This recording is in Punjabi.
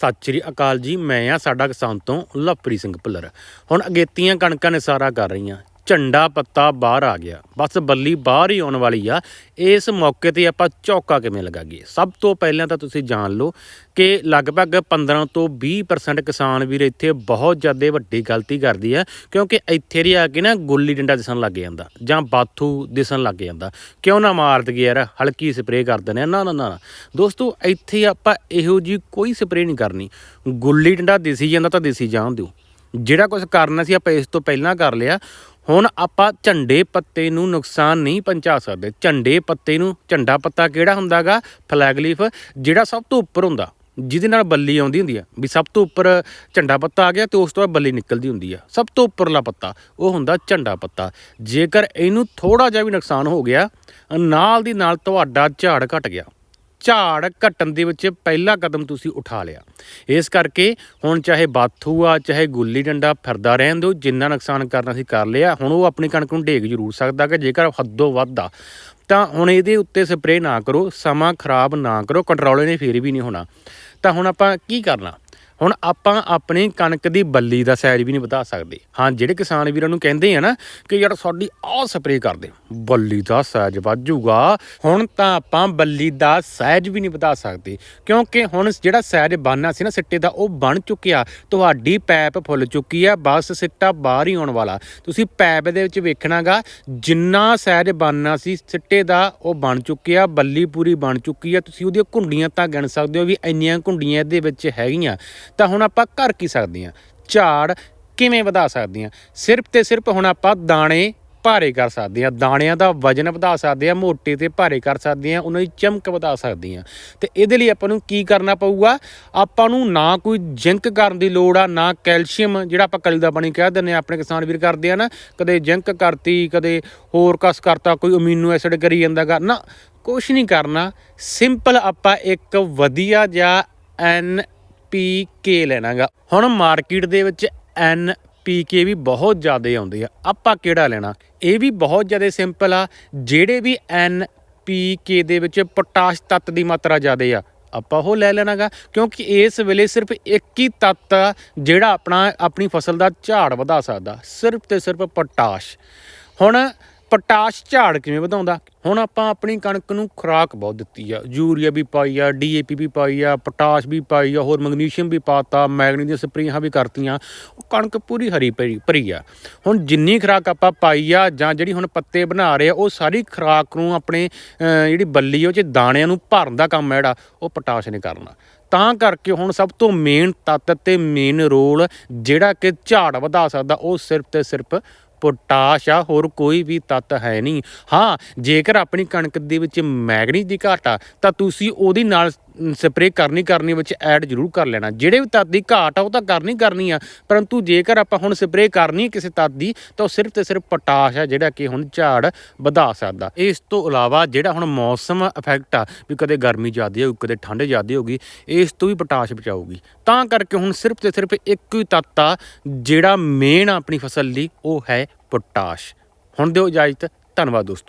ਸਤਿ ਸ਼੍ਰੀ ਅਕਾਲ ਜੀ, ਮੈਂ ਆ ਸਾਡਾ ਕਿਸਾਨ ਤੋਂ ਲਵਪ੍ਰੀਤ ਸਿੰਘ ਭੁੱਲਰ। ਹੁਣ ਅਗੇਤੀਆਂ ਕਣਕਾਂ ਨੇ ਸਾਰਾ ਕਰ ਰਹੀਆਂ। ਝੰਡਾ ਪੱਤਾ ਬਾਹਰ ਆ ਗਿਆ। ਬਸ ਬੱਲੀ ਬਾਹਰ ਹੀ ਆਉਣ ਵਾਲੀ ਆ। ਇਸ ਮੌਕੇ ਤੇ ਆਪਾਂ ਚੌਕਾ ਕਿਵੇਂ ਲਗਾਈਏ? ਸਭ ਤੋਂ ਪਹਿਲਾਂ ਤਾਂ ਤੁਸੀਂ ਜਾਣ ਲਓ ਕਿ ਲਗਭਗ 15 ਤੋਂ 20% ਕਿਸਾਨ ਵੀਰ ਇੱਥੇ ਬਹੁਤ ਜ਼ਿਆਦਾ ਵੱਡੀ ਗਲਤੀ ਕਰਦੀ ਆ, ਕਿਉਂਕਿ ਇੱਥੇ ਰੀ ਆ ਕੇ ਨਾ ਗੁੱਲੀ ਡੰਡਾ ਦਿਸਣ ਲੱਗ ਜਾਂਦਾ ਜਾਂ ਬਾਥੂ ਦਿਸਣ ਲੱਗ ਜਾਂਦਾ। ਕਿਉਂ ਨਾ ਮਾਰ ਦਈਏ ਯਾਰ, ਹਲਕੀ ਸਪਰੇਅ ਕਰ ਦਿੰਦੇ ਆ। ਨਾ ਨਾ ਨਾ ਦੋਸਤੋ, ਇੱਥੇ ਆਪਾਂ ਇਹੋ ਜੀ ਕੋਈ ਸਪਰੇਅ ਨਹੀਂ ਕਰਨੀ। ਗੁੱਲੀ ਡੰਡਾ ਦਿਸੀ ਜਾਂਦਾ ਤਾਂ ਦਿਸੀ ਜਾਣ ਦਿਓ। ਜਿਹੜਾ ਕੁਝ ਕਰਨਾ ਸੀ ਆਪਾਂ ਇਸ ਤੋਂ ਪਹਿਲਾਂ ਕਰ ਲਿਆ। ਹੁਣ ਆਪਾਂ ਝੰਡੇ ਪੱਤੇ ਨੂੰ ਨੁਕਸਾਨ ਨਹੀਂ ਪਹੁੰਚਾ ਸਕਦੇ। ਝੰਡੇ ਪੱਤੇ ਨੂੰ, ਝੰਡਾ ਪੱਤਾ ਕਿਹੜਾ ਹੁੰਦਾਗਾ? ਫਲੈਗ ਲੀਫ, ਜਿਹੜਾ ਸਭ ਤੋਂ ਉੱਪਰ ਹੁੰਦਾ, ਜਿਹਦੇ ਨਾਲ ਬੱਲੀ ਆਉਂਦੀ ਹੁੰਦੀ ਆ। ਵੀ ਸਭ ਤੋਂ ਉੱਪਰ ਝੰਡਾ ਪੱਤਾ ਆ ਗਿਆ ਤੇ ਉਸ ਤੋਂ ਬਾਅਦ ਬੱਲੀ ਨਿਕਲਦੀ ਹੁੰਦੀ ਆ। ਸਭ ਤੋਂ ਉੱਪਰਲਾ ਪੱਤਾ, ਉਹ ਹੁੰਦਾ ਝੰਡਾ ਪੱਤਾ। ਜੇਕਰ ਇਹਨੂੰ ਥੋੜਾ ਜਿਹਾ ਵੀ ਨੁਕਸਾਨ ਹੋ ਗਿਆ, ਨਾਲ ਦੀ ਨਾਲ ਤੁਹਾਡਾ ਝਾੜ ਘਟ ਗਿਆ। ਝਾੜ ਘਟਣ ਦੇ ਵਿੱਚ ਪਹਿਲਾ ਕਦਮ ਤੁਸੀਂ ਉਠਾ ਲਿਆ। ਇਸ ਕਰਕੇ ਹੁਣ ਚਾਹੇ ਬਾਥੂ ਆ, ਚਾਹੇ ਗੁੱਲੀ ਡੰਡਾ ਫਿਰਦਾ ਰਹਿਣ ਦਿਓ, ਜਿੰਨਾ ਨੁਕਸਾਨ ਕਰਨਾ ਸੀ ਕਰ ਲਿਆ। ਹੁਣ ਉਹ ਆਪਣੀ ਕਣਕ ਨੂੰ ਢੇਕ ਜ਼ਰੂਰ ਸਕਦਾ ਕਿ ਜੇਕਰ ਹੱਦੋਂ ਵੱਧ ਆ ਤਾਂ ਹੁਣ ਇਹਦੇ ਉੱਤੇ ਸਪਰੇਅ ਨਾ ਕਰੋ, ਸਮਾਂ ਖਰਾਬ ਨਾ ਕਰੋ, ਕੰਟਰੋਲ ਨੇ ਫੇਰ ਵੀ ਨਹੀਂ ਹੋਣਾ। ਤਾਂ ਹੁਣ ਆਪਾਂ ਕੀ ਕਰਨਾ? ਹੁਣ ਆਪਾਂ ਆਪਣੀ ਕਣਕ ਦੀ ਬੱਲੀ ਦਾ ਸਾਈਜ਼ ਵੀ ਨਹੀਂ ਵਧਾ ਸਕਦੇ। ਹਾਂ, ਜਿਹੜੇ ਕਿਸਾਨ ਵੀਰਾਂ ਨੂੰ ਕਹਿੰਦੇ ਆ ਨਾ ਕਿ ਯਾਰ ਸਾਡੀ ਆਹ ਸਪਰੇਅ ਕਰ ਦੇ, ਬੱਲੀ ਦਾ ਸਾਈਜ਼ ਵੱਜੂਗਾ ਹੁਣ ਤਾਂ ਆਪਾਂ ਬੱਲੀ ਦਾ ਸਾਈਜ਼ ਵੀ ਨਹੀਂ ਵਧਾ ਸਕਦੇ, ਕਿਉਂਕਿ ਹੁਣ ਜਿਹੜਾ ਸਾਈਜ਼ ਬਣਨਾ ਸੀ ਨਾ ਸਿੱਟੇ ਦਾ, ਉਹ ਬਣ ਚੁੱਕਿਆ। ਤੁਹਾਡੀ ਪੈਪ ਫੁੱਲ ਚੁੱਕੀ ਆ, ਬਸ ਸਿੱਟਾ ਬਾਹਰ ਹੀ ਆਉਣ ਵਾਲਾ। ਤੁਸੀਂ ਪੈਪ ਦੇ ਵਿੱਚ ਵੇਖਣਾਗਾ, ਜਿੰਨਾ ਸਾਈਜ਼ ਬਣਨਾ ਸੀ ਸਿੱਟੇ ਦਾ, ਉਹ ਬਣ ਚੁੱਕਿਆ, ਬੱਲੀ ਪੂਰੀ ਬਣ ਚੁੱਕੀ ਆ। ਤੁਸੀਂ ਉਹਦੀਆਂ ਘੁੰਡੀਆਂ ਤਾਂ ਗਿਣ ਸਕਦੇ ਹੋ ਵੀ ਇੰਨੀਆਂ ਘੁੰਡੀਆਂ ਇਹਦੇ ਵਿੱਚ ਹੈਗੀਆਂ। ਤਾਂ ਹੁਣ ਆਪਾਂ ਕਰ ਕੀ ਸਕਦੇ ਹਾਂ? ਝਾੜ ਕਿਵੇਂ ਵਧਾ ਸਕਦੇ ਹਾਂ? ਸਿਰਫ ਤੇ ਸਿਰਫ ਹੁਣ ਆਪਾਂ ਦਾਣੇ ਭਾਰੇ ਕਰ ਸਕਦੇ ਹਾਂ। ਦਾਣਿਆਂ ਦਾ ਵਜਨ ਵਧਾ ਸਕਦੇ ਹਾਂ, ਮੋਟੇ ਤੇ ਭਾਰੇ ਕਰ ਸਕਦੇ ਹਾਂ, ਉਹਨਾਂ ਦੀ ਚਮਕ ਵਧਾ ਸਕਦੇ ਹਾਂ। ਤੇ ਇਹਦੇ ਲਈ ਆਪਾਂ ਨੂੰ ਕੀ ਕਰਨਾ ਪਊਗਾ? ਆਪਾਂ ਨੂੰ ਨਾ ਕੋਈ ਜਿੰਕ ਕਰਨ ਦੀ ਲੋੜ ਆ, ਨਾ ਕੈਲਸ਼ੀਅਮ, ਜਿਹੜਾ ਆਪਾਂ ਕਲੀ ਦਾ ਪਾਣੀ ਕਹਿ ਦਿੰਦੇ ਆ ਆਪਣੇ ਕਿਸਾਨ ਵੀਰ ਕਰਦੇ ਆ ਨਾ, ਕਦੇ ਜਿੰਕ ਕਰਤੀ, ਕਦੇ ਹੋਰ ਕਸ ਕਰਤਾ, ਕੋਈ ਅਮੀਨੋ ਐਸਿਡ ਕਰੀ ਜਾਂਦਾਗਾ ਨਾ ਕੁਝ ਨਹੀਂ ਕਰਨਾ। ਸਿੰਪਲ ਆਪਾਂ ਇੱਕ ਵਧੀਆ ਜਿਹਾ ਐਨ ਪੀ ਕੇ ਲੈਣਾਗਾ। ਹੁਣ ਮਾਰਕੀਟ ਦੇ ਵਿੱਚ ਐਨ ਪੀ ਕੇ ਵੀ ਬਹੁਤ ਜ਼ਿਆਦਾ ਆਉਂਦੇ ਆ। ਆਪਾਂ ਕਿਹੜਾ ਲੈਣਾ? ਇਹ ਵੀ ਬਹੁਤ ਜ਼ਿਆਦਾ ਸਿੰਪਲ ਆ। ਜਿਹੜੇ ਵੀ ਐਨ ਪੀ ਕੇ ਦੇ ਵਿੱਚ ਪੋਟਾਸ਼ ਤੱਤ ਦੀ ਮਾਤਰਾ ਜ਼ਿਆਦਾ ਆ, ਆਪਾਂ ਉਹ ਲੈ ਲੈਣਾਗਾ। ਕਿਉਂਕਿ ਇਸ ਵੇਲੇ ਸਿਰਫ ਇੱਕ ਹੀ ਤੱਤ ਜਿਹੜਾ ਆਪਣਾ ਆਪਣੀ ਫਸਲ ਦਾ ਝਾੜ ਵਧਾ ਸਕਦਾ। ਸਿਰਫ ਤੇ ਸਿਰਫ ਪੋਟਾਸ਼ ਹੁਣ ਪੋਟਾਸ਼ ਝਾੜ ਕਿਵੇਂ ਵਧਾਉਂਦਾ? ਹੁਣ ਆਪਾਂ ਆਪਣੀ ਕਣਕ ਨੂੰ ਖੁਰਾਕ ਬਹੁਤ ਦਿੱਤੀ ਆ। ਯੂਰੀਆ ਵੀ ਪਾਈ ਆ ਡੀਏਪੀ ਵੀ ਪਾਈ ਆ, ਪੋਟਾਸ਼ ਵੀ ਪਾਈ ਆ, ਹੋਰ ਮੈਗਨੀਸ਼ੀਅਮ ਵੀ ਪਾਤਾ ਮੈਗਨੀ ਦੀਆਂ ਸਪਰੇਆਂ ਵੀ ਕਰਤੀਆਂ। ਉਹ ਕਣਕ ਪੂਰੀ ਹਰੀ ਭਰੀ ਭਰੀ ਆ। ਹੁਣ ਜਿੰਨੀ ਖੁਰਾਕ ਆਪਾਂ ਪਾਈ ਆ ਜਾਂ ਜਿਹੜੀ ਹੁਣ ਪੱਤੇ ਬਣਾ ਰਹੇ ਆ, ਉਹ ਸਾਰੀ ਖੁਰਾਕ ਨੂੰ ਆਪਣੇ ਜਿਹੜੀ ਬੱਲੀ ਉਹ ਚ ਦਾਣਿਆਂ ਨੂੰ ਭਰਨ ਦਾ ਕੰਮ ਹੈ ਜਿਹੜਾ, ਉਹ ਪੋਟਾਸ਼ ਨੇ ਕਰਨਾ। ਤਾਂ ਕਰਕੇ ਹੁਣ ਸਭ ਤੋਂ ਮੇਨ ਤੱਤ ਤੇ ਮੇਨ ਰੋਲ ਜਿਹੜਾ ਕਿ ਝਾੜ ਵਧਾ ਸਕਦਾ, ਉਹ ਸਿਰਫ ਤੇ ਸਿਰਫ ਪੋਟਾਸ਼ ਆ, ਹੋਰ ਕੋਈ ਵੀ ਤੱਤ ਹੈ ਨਹੀਂ। ਹਾਂ, ਜੇਕਰ ਆਪਣੀ ਕਣਕ ਦੇ ਵਿੱਚ ਮੈਗਨੀਜ਼ ਦੀ ਘਾਟ ਆ, ਤਾਂ ਤੁਸੀਂ ਉਹਦੀ ਨਾਲ ਸਪਰੇਅ ਕਰਨੀ ਕਰਨੀ ਵਿੱਚ ਐਡ ਜ਼ਰੂਰ ਕਰ ਲੈਣਾ। ਜਿਹੜੇ ਵੀ ਤੱਤ ਦੀ ਘਾਟ ਆ, ਉਹ ਤਾਂ ਕਰਨੀ ਕਰਨੀ ਆ, ਪਰੰਤੂ ਜੇਕਰ ਆਪਾਂ ਹੁਣ ਸਪਰੇਅ ਕਰਨੀ ਕਿਸੇ ਤੱਤ ਦੀ, ਤਾਂ ਉਹ ਸਿਰਫ ਤੇ ਸਿਰਫ ਪੋਟਾਸ਼ ਆ, ਜਿਹੜਾ ਕਿ ਹੁਣ ਝਾੜ ਵਧਾ ਸਕਦਾ। ਇਸ ਤੋਂ ਇਲਾਵਾ ਜਿਹੜਾ ਹੁਣ ਮੌਸਮ ਇਫੈਕਟ ਆ, ਵੀ ਕਦੇ ਗਰਮੀ ਜ਼ਿਆਦੀ ਹੋਊਗੀ, ਕਦੇ ਠੰਡ ਜ਼ਿਆਦੀ ਹੋਊਗੀ, ਇਸ ਤੋਂ ਵੀ ਪੋਟਾਸ਼ ਬਚਾਊਗੀ। ਤਾਂ ਕਰਕੇ ਹੁਣ ਸਿਰਫ ਤੇ ਸਿਰਫ ਇੱਕ ਹੀ ਤੱਤ ਆ, ਜਿਹੜਾ ਮੇਨ ਆਪਣੀ ਫਸਲ ਲਈ ਉਹ ਹੈ ਪੋਟਾਸ਼। ਹੁਣ ਦਿਓ ਇਜਾਜ਼ਤ, ਧੰਨਵਾਦ ਦੋਸਤੋ।